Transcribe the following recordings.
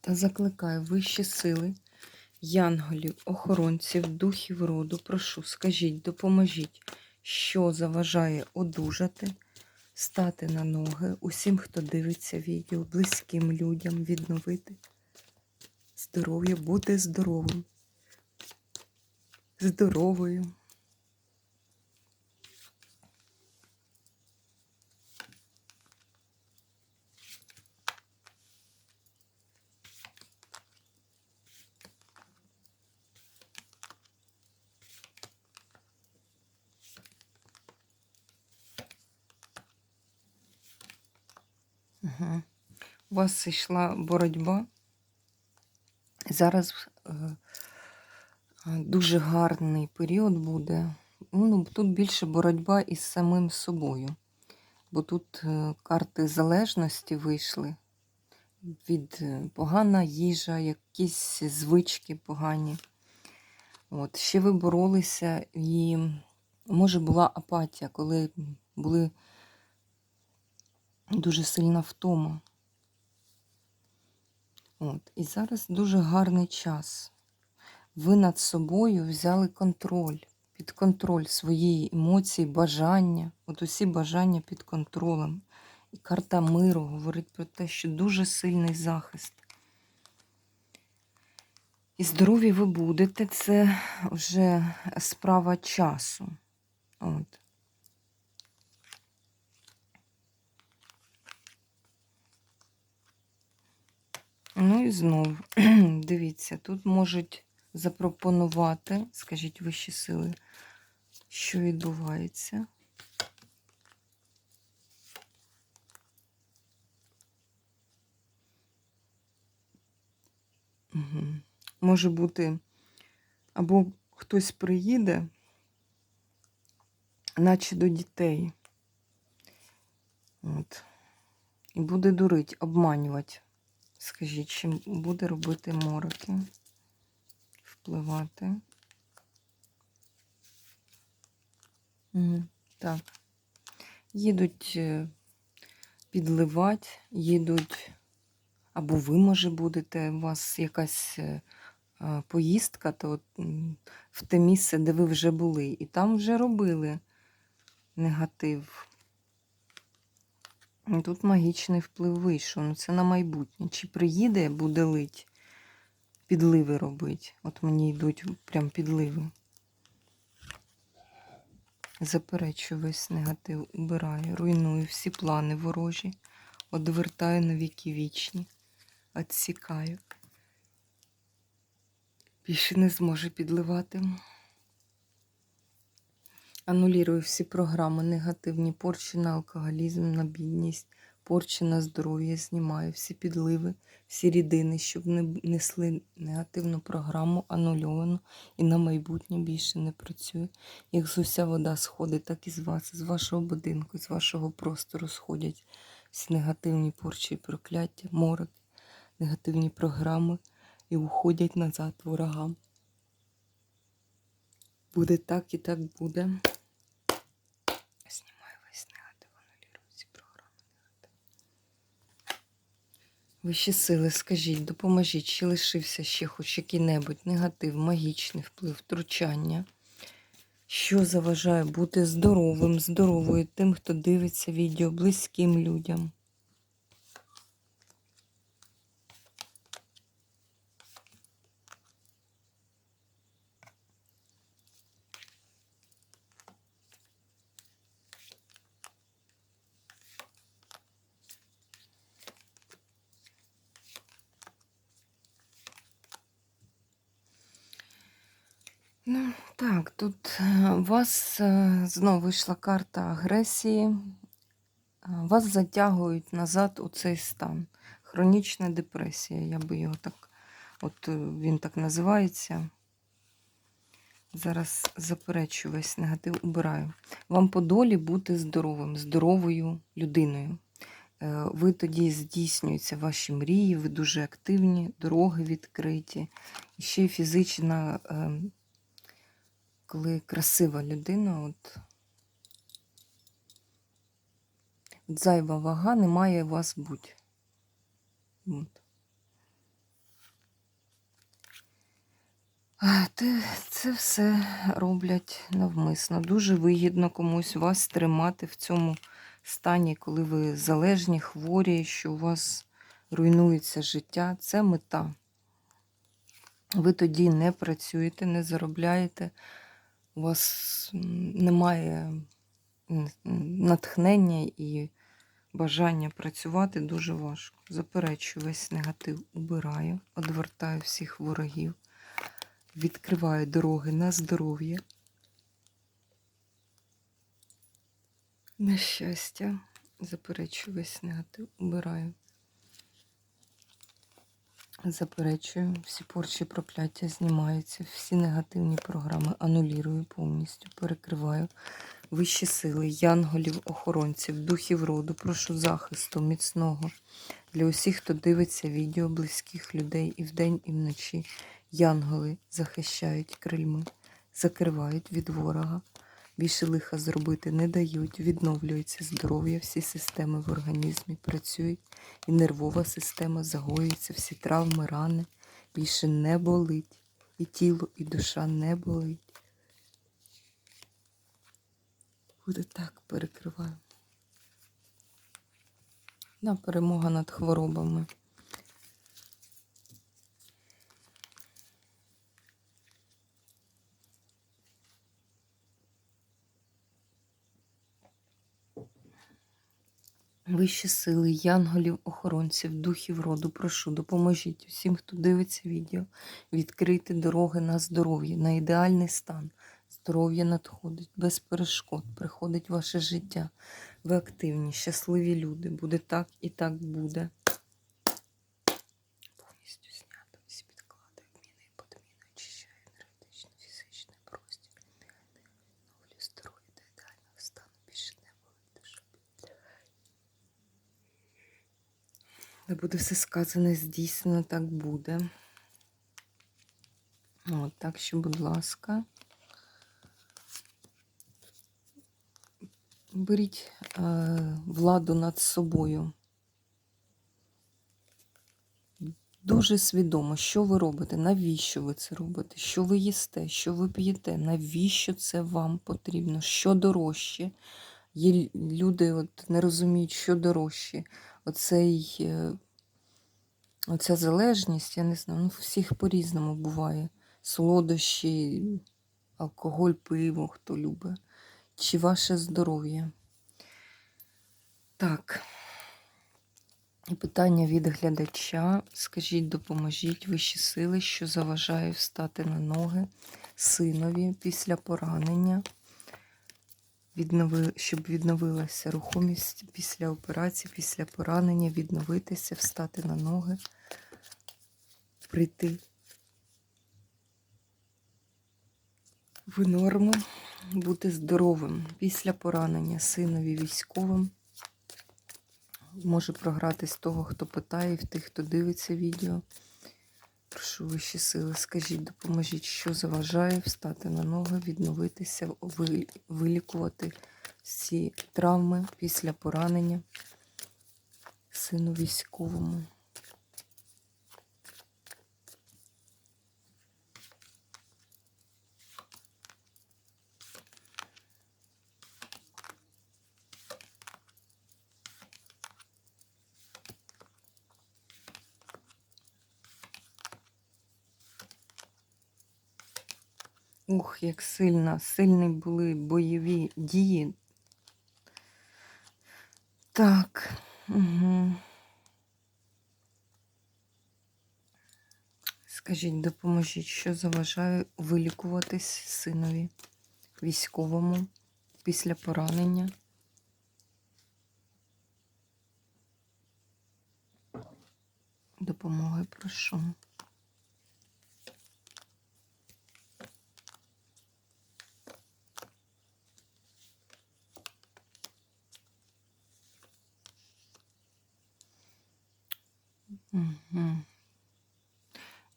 Та закликаю вищі сили, янголів, охоронців, духів роду. Прошу, скажіть, допоможіть, що заважає одужати, стати на ноги усім, хто дивиться відео, близьким людям відновити здоров'я, бути здоровим, здоровою. Угу. У вас йшла боротьба. Зараз е, е, дуже гарний період буде. Ну, Тут більше боротьба із самим собою. Бо тут е, карти залежності вийшли від е, погана їжа, якісь звички погані. От, Ще ви боролися і, може, була апатія, коли були дуже сильна втома. От. І зараз дуже гарний час. Ви над собою взяли контроль, під контроль своєї емоції, бажання. От усі бажання під контролем. І карта миру говорить про те, що дуже сильний захист. І здорові ви будете, це вже справа часу. От. Ну і знов, дивіться, тут можуть запропонувати, скажіть вищі сили, що відбувається. Угу. Може бути, або хтось приїде, наче до дітей. От. І буде дурить, обманювати. Скажіть, чим буде робити мороки? Впливати. Так. Їдуть е, підливати, їдуть, або ви, може, будете, у вас якась е, поїздка, то в те місце, де ви вже були, і там вже робили негатив. Тут магічний вплив вийшов. Ну це на майбутнє. Чи приїде, буде лить, підливи робить. От мені йдуть прям підливи. Заперечую весь негатив, убираю, руйную всі плани ворожі, одвертаю на віки вічні, відсікаю. Більше не зможе підливати. Анулірую всі програми, негативні порчі на алкоголізм, на бідність, порчі на здоров'я, знімаю всі підливи, всі рідини, щоб не несли негативну програму, анульовану і на майбутнє більше не працює. Як з уся вода сходить, так і з вас, з вашого будинку, з вашого простору сходять всі негативні порчі і прокляття, мороки, негативні програми і уходять назад ворогам. Буде так і так буде. Вищі сили, скажіть, допоможіть, чи лишився ще хоч який-небудь негатив, магічний вплив, втручання, що заважає бути здоровим, здоровою тим, хто дивиться відео, близьким людям. Ну, так, тут е, у вас е, знову вийшла карта агресії, вас затягують назад у цей стан. Хронічна депресія, я би його так, от е, він так називається. Зараз заперечу весь негатив, убираю. Вам по долі бути здоровим, здоровою людиною. Е, Ви тоді здійснюються ваші мрії, ви дуже активні, дороги відкриті. Ще й фізична, е, коли красива людина, от, от зайва вага не має вас бути. От. Це все роблять навмисно. Дуже вигідно комусь вас тримати в цьому стані, коли ви залежні, хворі, що у вас руйнується життя. Це мета. Ви тоді не працюєте, не заробляєте, у вас немає натхнення і бажання працювати дуже важко. Заперечую весь негатив, убираю, одвертаю всіх ворогів відкриваю дороги на здоров'я, на щастя. Заперечую весь негатив, убираю. Заперечую, всі порчі прокляття знімаються, всі негативні програми анулірую повністю, перекриваю вищі сили, янголів, охоронців, духів роду, прошу захисту міцного для усіх, хто дивиться відео близьких людей і вдень, і вночі. Янголи захищають крильми, закривають від ворога. Більше лиха зробити не дають, відновлюється здоров'я, всі системи в організмі працюють, і нервова система загоюється, всі травми, рани більше не болить, і тіло, і душа не болить. Буде так, перекриваю. На перемога над хворобами. Вищі сили, янголів, охоронців, духів роду, прошу, допоможіть усім, хто дивиться відео, відкрити дороги на здоров'я, на ідеальний стан. Здоров'я надходить без перешкод, приходить ваше життя. Ви активні, щасливі люди. Буде так і так буде. Повністю знято всі підклади, обміни і подміни, очищаю енергетично, фізичний простір. Відновлю здоров'я до ідеального стану. Більше не болить душа. Не буде все сказане, здійснено, так буде. От, так що, будь ласка, беріть е, владу над собою. Дуже свідомо, що ви робите, навіщо ви це робите, що ви їсте, що ви п'єте, навіщо це вам потрібно, що дорожче. Є люди от не розуміють, що дорожче. Оцей, е, оця залежність, я не знаю, ну, всіх по-різному буває. Солодощі, алкоголь, пиво, хто любить. Чи ваше здоров'я? Так. І питання від глядача. Скажіть, допоможіть вищі сили, що заважає встати на ноги синові після поранення, віднови, щоб відновилася рухомість після операції, після поранення, відновитися, встати на ноги, прийти в норму, бути здоровим після поранення синові військовим. Може програтись того, хто питає, і в тих, хто дивиться відео. Прошу вищі сили, скажіть, допоможіть, що заважає встати на ноги, відновитися, вилікувати всі травми після поранення сину військовому. Ух, як сильно, сильні були бойові дії. Так. Угу. Скажіть, допоможіть, що заважає вилікуватись синові військовому після поранення? Допомоги прошу. Угу.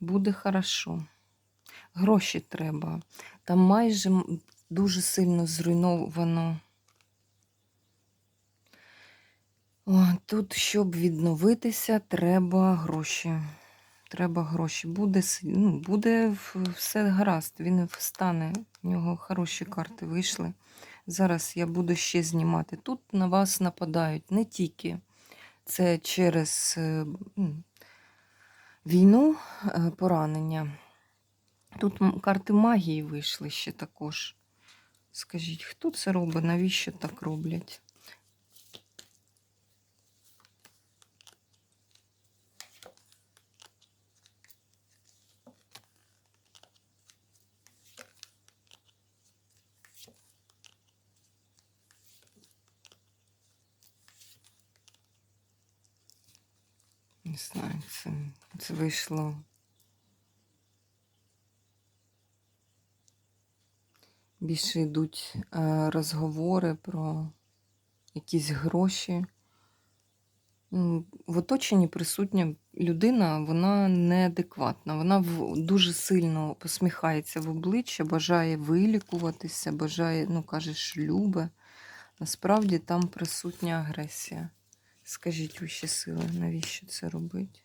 Буде хорошо. Гроші треба. Там майже дуже сильно зруйновано. О, тут, щоб відновитися, треба гроші. Треба гроші. Буде, ну, буде все гаразд. Він встане. У нього хороші карти вийшли. Зараз я буду ще знімати. Тут на вас нападають не тільки це через е, війну, е, поранення. Тут карти магії вийшли ще також. Скажіть, хто це робить? Навіщо так роблять? Знаю, це, це вийшло. Більше йдуть е, розговори про якісь гроші. В оточенні присутня людина, вона неадекватна. Вона дуже сильно посміхається в обличчя, бажає вилікуватися, бажає, ну, каже, любе. Насправді там присутня агресія. Скажіть вищі сили, навіщо це робить?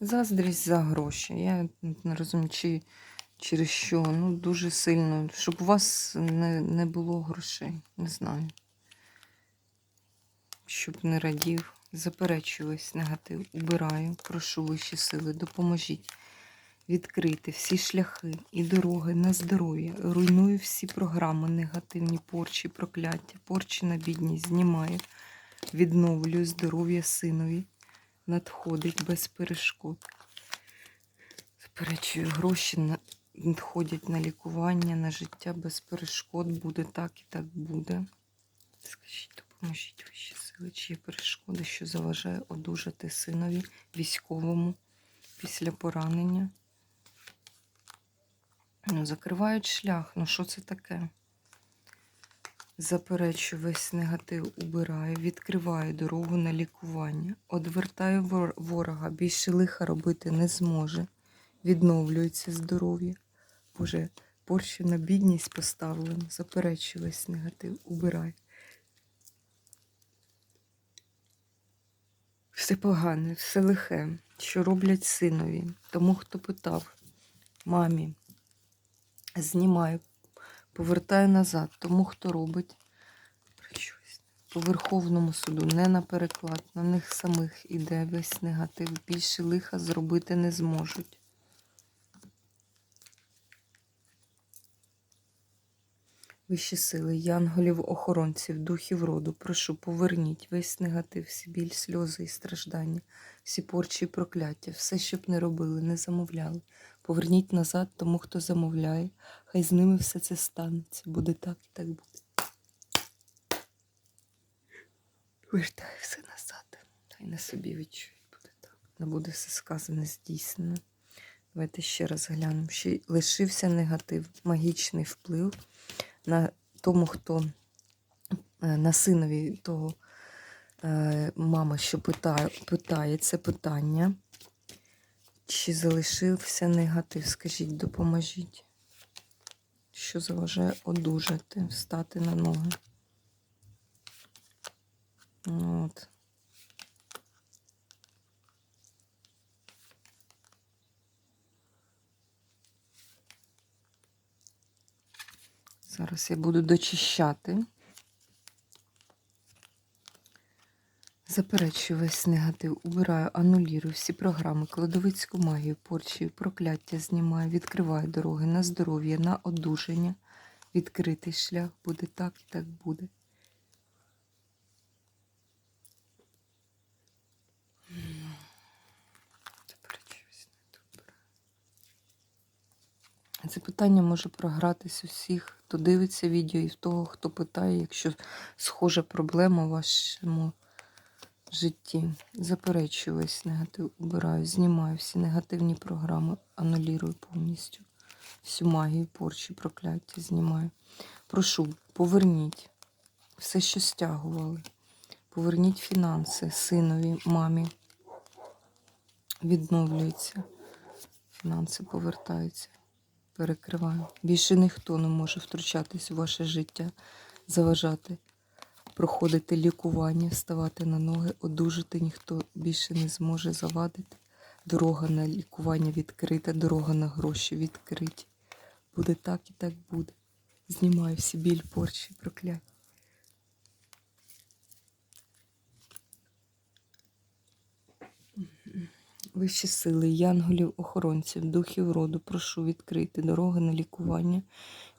Заздрість за гроші. Я не розумію, чи через що. Ну, дуже сильно, щоб у вас не, не було грошей. Не знаю. Щоб не радів. Заперечую весь негатив. Убираю. Прошу вищі сили, допоможіть відкрити всі шляхи і дороги на здоров'я. Руйную всі програми, негативні порчі, прокляття, порчі на бідність, знімаю, відновлюю здоров'я синові. Надходить без перешкод. Заперечую, гроші надходять на лікування, на життя без перешкод. Буде так і так буде. Скажіть, допоможіть вищі сили, чи є перешкоди, що заважає одужати синові військовому після поранення. Ну, закривають шлях. Ну, що це таке? Заперечую весь негатив, убираю, відкриваю дорогу на лікування, одвертаю ворога, більше лиха робити не зможе. Відновлюється здоров'я. Боже, порча на бідність поставлено. Заперечую весь негатив, убирай. Все погане, все лихе, що роблять синові. Тому, хто питав, мамі, знімаю, повертаю назад. Тому, хто робить по Верховному суду, не на переклад, на них самих іде весь негатив. Більше лиха зробити не зможуть. Вищі сили, янголів, охоронців, духів роду, прошу, поверніть весь негатив, всі біль, сльози і страждання, всі порчі і прокляття, все, щоб не робили, не замовляли. Поверніть назад тому, хто замовляє. Хай з ними все це станеться. Буде так і так буде. Вертаю все назад. Хай на собі відчують. Буде так. Не буде все сказане, здійснено. Давайте ще раз глянемо. Ще лишився негатив, магічний вплив на тому, хто е, на синові того мама, що питає, питає це питання. Чи залишився негатив? Скажіть, допоможіть. Що заважає одужати, встати на ноги. Ну, От. Зараз я буду дочищати. Заперечую весь негатив, убираю, анулірую всі програми, кладовицьку магію, порчі, прокляття знімаю, відкриваю дороги на здоров'я, на одужання. Відкритий шлях буде так і так буде. Це питання може програтись усіх, хто дивиться відео, і в того, хто питає, якщо схожа проблема житті. Заперечую весь негатив, убираю, знімаю всі негативні програми, анулірую повністю. Всю магію, порчі, прокляття знімаю. Прошу, поверніть все, що стягували. Поверніть фінанси синові, мамі. Відновлюється. Фінанси повертаються. Перекриваю. Більше ніхто не може втручатись у ваше життя, заважати, проходити лікування, вставати на ноги, одужати ніхто більше не зможе завадити. Дорога на лікування відкрита, дорога на гроші відкриті. Буде так і так буде. Знімаю всі біль, порчі, прокляття. Вищі сили, янголів, охоронців, духів роду, прошу відкрити дороги на лікування,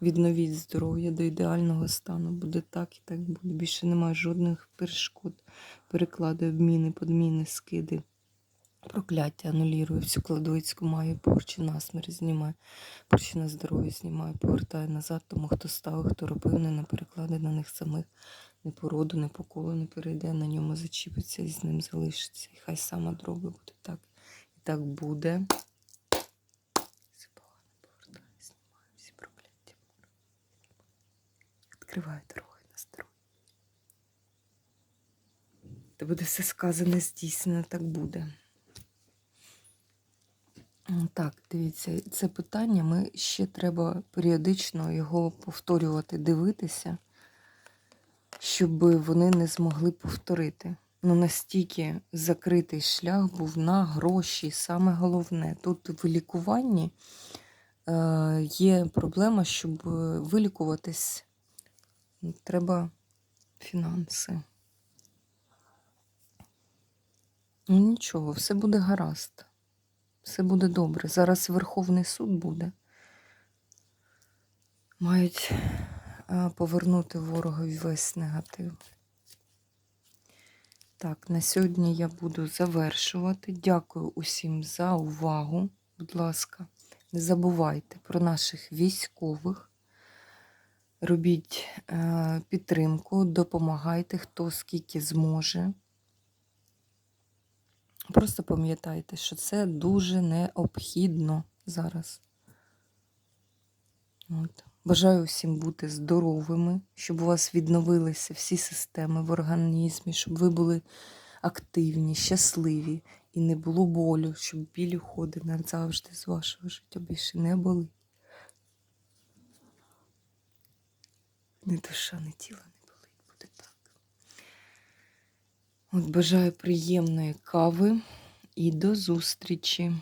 відновіть здоров'я до ідеального стану. Буде так і так буде. Більше немає жодних перешкод. Переклади, обміни, подміни, скиди, прокляття, анулірую всю кладовицьку маю, порчі насмерть знімаю, порчі на здоров'я знімаю, повертаю назад, тому хто ставив, хто робив, не переклади на них самих. Не по роду, не по колу не перейде, на ньому зачіпиться і з ним залишиться. І хай сама дроби буде так. Так буде. Все повертаю, знімаю всі прокляття. Відкриваю дороги на здоров'я. Та буде все сказане, здійснено, так буде. Так, дивіться, це питання. Ми ще треба періодично його повторювати, дивитися, щоб вони не змогли повторити. Ну, настільки закритий шлях був на гроші. Саме головне, тут в лікуванні е, є проблема, щоб е, вилікуватись, треба фінанси. Ну нічого, все буде гаразд. Все буде добре. Зараз Верховний суд буде. Мають е, повернути ворогові весь негатив. Так, на сьогодні я буду завершувати. Дякую усім за увагу. Будь ласка, не забувайте про наших військових. Робіть е, підтримку, допомагайте, хто скільки зможе. Просто пам'ятайте, що це дуже необхідно зараз. От. Бажаю всім бути здоровими, щоб у вас відновилися всі системи в організмі, щоб ви були активні, щасливі і не було болю, щоб білі ходи назавжди з вашого життя більше не були. Ні душа, ні тіло не болить, буде так. От бажаю приємної кави і до зустрічі.